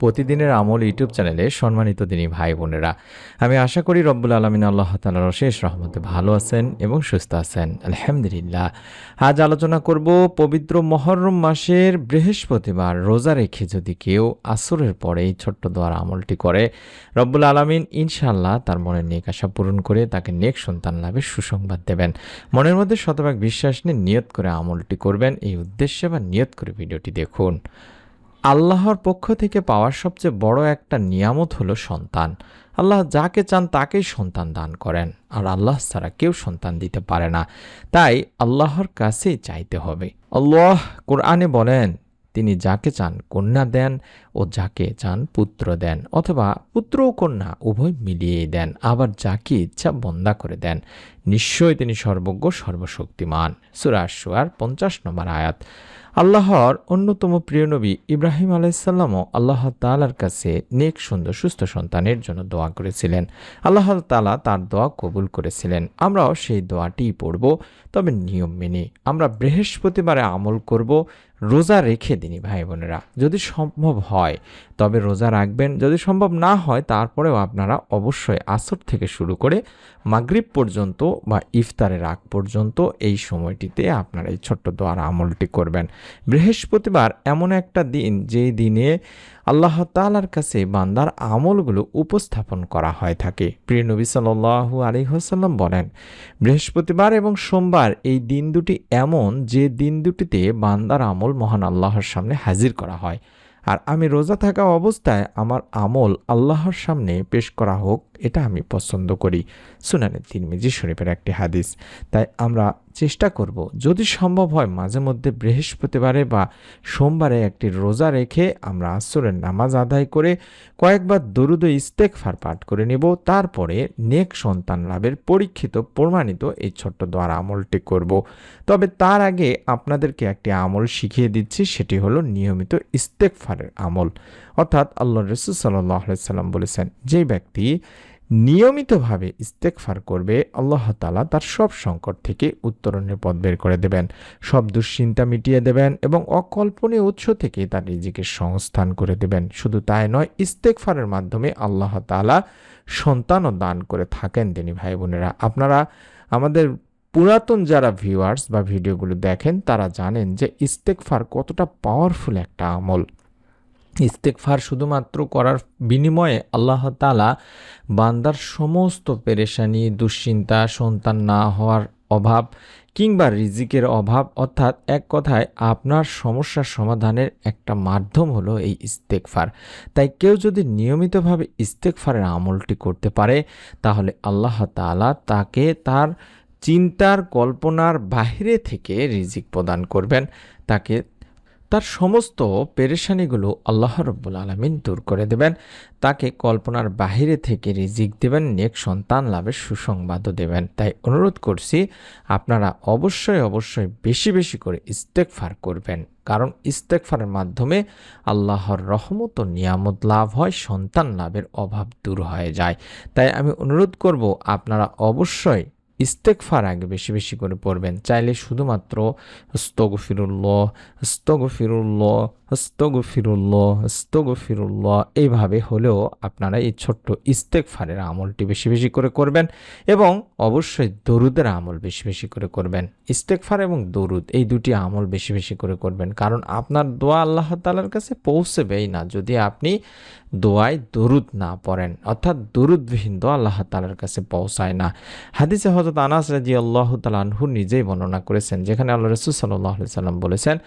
প্রতিদিনের আমল ইউটিউব চ্যানেলে সম্মানিত দিনী ভাই বোনেরা। আমি আশা করি রব্বুল আলমিন আল্লাহ তালার শেষ রহমতে ভালো আছেন এবং সুস্থ আছেন। আলহামদুলিল্লাহ। আজ আলোচনা করব পবিত্র মহরম মাসের বৃহস্পতিবার, রোজা রেখে যদি কেউ আসরের পরে এই ছোট্ট দোয়ার আমলটি করে, রব্বুল আলমিন ইনশাল্লাহ তার মনের নেক আশা পূরণ করে তাকে নেক সন্তান লাভের সুসংবাদ দেবেন। মনের মধ্যে শতভাগ বিশ্বাস নিয়ে নিয়ত করে আমলটি করবেন, এই উদ্দেশ্যে বা নিয়ত করে ভিডিওটি দেখুন। আল্লাহর পক্ষ থেকে পাওয়ার সবচেয়ে বড় একটা নিয়ামত হলো সন্তান। আল্লাহ যাকে চান তাকেই সন্তান দান করেন, আর আল্লাহ ছাড়া কেউ সন্তান দিতে পারে না। তাই আল্লাহর কাছেই চাইতে হবে। আল্লাহ কোরআনে বলেন, তিনি যাকে চান কন্যা দেন ও যাকে চান পুত্র দেন, অথবা পুত্র ও কন্যা উভয় মিলিয়েই দেন, আবার যাকে ইচ্ছা বন্দা করে দেন। নিশ্চয়ই তিনি সর্বজ্ঞ, সর্বশক্তিমান। সুরাশুয়ার পঞ্চাশ নম্বর আয়াত। আল্লাহর অন্যতম প্রিয় নবী ইব্রাহিম আলাইসাল্লামও আল্লাহ তালার কাছে নেক, সুন্দর, সুস্থ সন্তানের জন্য দোয়া করেছিলেন। আল্লাহ তালা তার দোয়া কবুল করেছিলেন। আমরাও সেই দোয়াটিই পড়ব, তবে নিয়ম মেনে আমরা বৃহস্পতিবারে আমল করব, রোজা রেখে দিনই ভাই বোনেরা যদি সম্ভব হয়, তবে রোজা রাখবেন। যদি সম্ভব না হয়, তারপরেও আপনারা অবশ্যই আসর থেকে শুরু করে মাগরিব পর্যন্ত বা ইফতারের আগ পর্যন্ত এই সময়টিতে আপনারা এই ছোট্ট দোয়ার আমলটি করবেন। বৃহস্পতিবার এমন একটা দিন যেই দিনে আল্লাহ তালার কাছে বান্দার আমলগুলো উপস্থাপন করা হয় থাকে। প্রিয় নবী সাল্লু আলী হাসাল্লাম বলেন, বৃহস্পতিবার এবং সোমবার এই দিন দুটি এমন, যে দিন দুটিতে বান্দার আমল মহান আল্লাহর সামনে হাজির করা হয়। আর আমি রোজা থাকা অবস্থায় আমার আমল আল্লাহর সামনে পেশ করা হোক, এটা আমি পছন্দ করি। সুনানে তিরমিজি শরীফের একটি হাদিস। তাই আমরা চেষ্টা করব। যদি সম্ভব হয়, মাঝে মধ্যে বৃহস্পতিবারে বা সোমবারে একটি রোজা রেখে আমরা আসরের নামাজ আদায় করে কয়েকবার দরুদ ইস্তেকফার পাঠ করে নেব। তারপরে নেক সন্তান লাভের পরীক্ষিত, প্রমাণিত এই ছোট্ট দ্বারা আমলটি করব। তবে তার আগে আপনাদেরকে একটি আমল শিখিয়ে দিচ্ছি, সেটি হলো নিয়মিত ইস্তেকফারের আমল। অর্থাৎ আল্লাহ রসুল সাল্লাহ সাল্লাম বলেছেন, যে ব্যক্তি নিয়মিতভাবে ইস্তেকফার করবে, আল্লাহ তালা তার সব সংকট থেকে উত্তরণের পথ বের করে দেবেন। সব দুশ্চিন্তা মিটিয়ে দেবেন এবং অকল্পনীয় উৎস থেকে তার নিজেকে সংস্থান করে দেবেন। শুধু তাই নয় ইস্তেকফারের মাধ্যমে আল্লাহ তালা সন্তানও দান করে থাকেন। তিনি ভাই বোনেরা, আপনারা আমাদের পুরাতন যারা ভিউয়ার্স বা ভিডিওগুলো দেখেন, তারা জানেন যে ইস্তেকফার কতটা পাওয়ারফুল একটা আমল। ইস্তেকফার শুধুমাত্র করার বিনিময়ে আল্লাহ তালা বান্দার সমস্ত পেরেশানি, দুশ্চিন্তা, সন্তান না হওয়ার অভাব কিংবা রিজিকের অভাব, অর্থাৎ এক কথায় আপনার সমস্যার সমাধানের একটা মাধ্যম হলো এই ইস্তেকফার তাই কেউ যদি নিয়মিতভাবে ইস্তেকফারের আমলটি করতে পারে, তাহলে আল্লাহ তালা তাকে তার চিন্তার, কল্পনার বাহিরে থেকে রিজিক প্রদান করবেন। তাকে তার সমস্ত পেরেশানিগুলো আল্লাহ রব্বুল আলমিন দূর করে দেবেন। তাকে কল্পনার বাহিরে থেকে রিজিক দেবেন, নেক সন্তান লাভের সুসংবাদও দেবেন। তাই অনুরোধ করছি, আপনারা অবশ্যই অবশ্যই বেশি বেশি করে ইস্তেকফার করবেন। কারণ ইস্তেকফারের মাধ্যমে আল্লাহর রহমত ও নিয়ামত লাভ হয়, সন্তান লাভের অভাব দূর হয়ে যায়। তাই আমি অনুরোধ করব, আপনারা অবশ্যই ইস্তেকফার আগে বেশি বেশি করে পড়বেন। চাইলে শুধুমাত্র স্তগ ফিরুল্ল স্তগ ফিরুল্লাহ স্তগ ফিরুল্লাহ স্তগ এইভাবে হলেও আপনারা এই ছোট্ট ইস্তেকফারের আমলটি বেশি বেশি করে করবেন এবং অবশ্যই দরুদের আমল বেশি বেশি করে করবেন। ইস্তেকফার এবং দরুদ, এই দুটি আমল বেশি বেশি করে করবেন। কারণ আপনার দোয়া আল্লাহ তালার কাছে পৌঁছবেই না যদি আপনি দোয়ায় দরুদ না পড়েন, অর্থাৎ দরুদবিহীন দোয়া আল্লাহ তালার কাছে পৌঁছায় না। হাদিসে হজরত আনাস রাজি আল্লাহ তালাহু নিজেই বর্ণনা করেছেন, যেখানে আল্লাহ রসুল সাল্লাহ সাল্লাম বলেছেন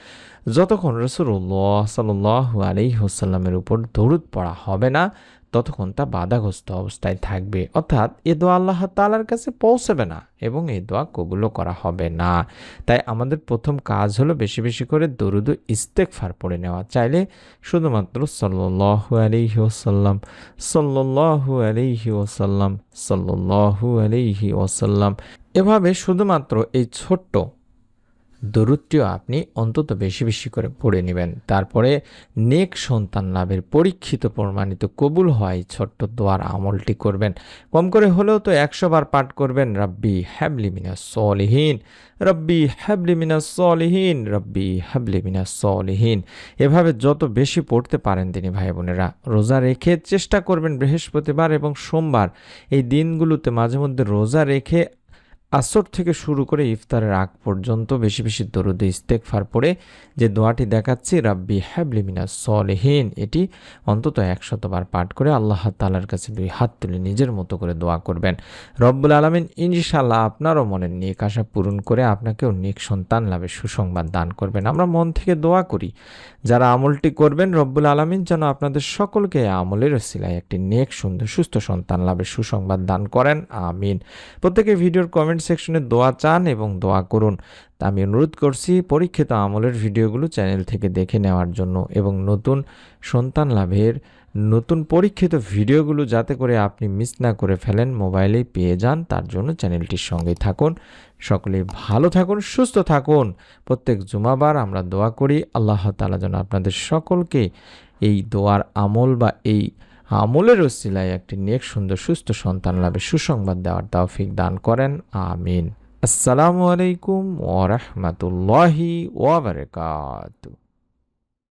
যতক্ষণ রসুল্লাহ সাল্লাহ আলি হুসাল্লামের উপর দরুদ পড়া হবে না, ততক্ষণ তা বাধাগ্রস্ত অবস্থায় থাকবে। অর্থাৎ এ দোয়া আল্লাহ তালার কাছে পৌঁছবে না এবং এই দোয়া কবুলও করা হবে না। তাই আমাদের প্রথম কাজ হলো বেশি বেশি করে দরুদ ইস্তেকফার পড়ে নেওয়া। চাইলে শুধুমাত্র সাল্লু আলিহি ওসাল্লাম সাল্লু আলিহি ওসাল্লাম সাল্লু আলিহি ওসাল্লাম এভাবে শুধুমাত্র এই ছোট্ট দরুদটিও আপনি অন্তত বেশি বেশি করে পড়ে নেবেন। তারপরে নেক সন্তান লাভের পরীক্ষিত প্রমাণিত কবুল হয়, ছোট্ট দোয়ার আমলটি করবেন। কম করে হলেও তো একশো বার পাঠ করবেন, রাব্বি হ্যাবলি মিনা সলিহীন, রব্বি হ্যাবলি মিনা সলিহীন, রব্বি হ্যাবলি মিনা সলিহীন। এভাবে যত বেশি পড়তে পারেন তিনি ভাই বোনেরা রোজা রেখে চেষ্টা করবেন বৃহস্পতিবার এবং সোমবার। এই দিনগুলোতে মাঝে মধ্যে রোজা রেখে আসর থেকে শুরু করে ইফতারের আগ পর্যন্ত বেশি বেশি দরুদে ইস্তেকফার পড়ে যে দোয়াটি দেখাচ্ছি, রাব্বি হ্যাবলি মিনা সলেহীন এটি অন্তত একশতবার পাঠ করে আল্লাহ তালার কাছে দুই হাত তুলে নিজের মতো করে দোয়া করবেন। রব্বুল আলমিন ইনশাল্লাহ আপনারও মনের নেক আশা পূরণ করে আপনাকেও নেক সন্তান লাভের সুসংবাদ দান করবেন। আমরা মন থেকে দোয়া করি, যারা আমলটি করবেন, রব্বুল আলমিন যেন আপনাদের সকলকে আমলের সিলায় একটি নেক, সুন্দর, সুস্থ সন্তান লাভের সুসংবাদ দান করেন। আমিন। প্রত্যেকে ভিডিওর কমেন্ট সেকশনে দোয়া চান এবং দোয়া করুন। তা আমি অনুরোধ করছি পরীক্ষিত আমলের ভিডিওগুলো চ্যানেল থেকে দেখে নেওয়ার জন্য এবং নতুন সন্তান লাভের নতুন পরীক্ষিত ভিডিওগুলো যাতে করে আপনি মিস না করে ফেলেন মোবাইলেই পেয়ে যান, তার জন্য চ্যানেলটির সঙ্গেই থাকুন। সকলে ভালো থাকুন, সুস্থ থাকুন। প্রত্যেক জুমাবার আমরা দোয়া করি। আল্লাহ তালা যেন আপনাদের সকলকে এই দোয়ার আমল বা এই আমলের ওসিলায় একটি নেক, সুন্দর, সুস্থ সন্তান লাভে সুসংবাদ দেওয়ার তৌফিক দান করেন। আমিন। আসসালামু আলাইকুম ওরহমতুল্লাহি ওবরকাত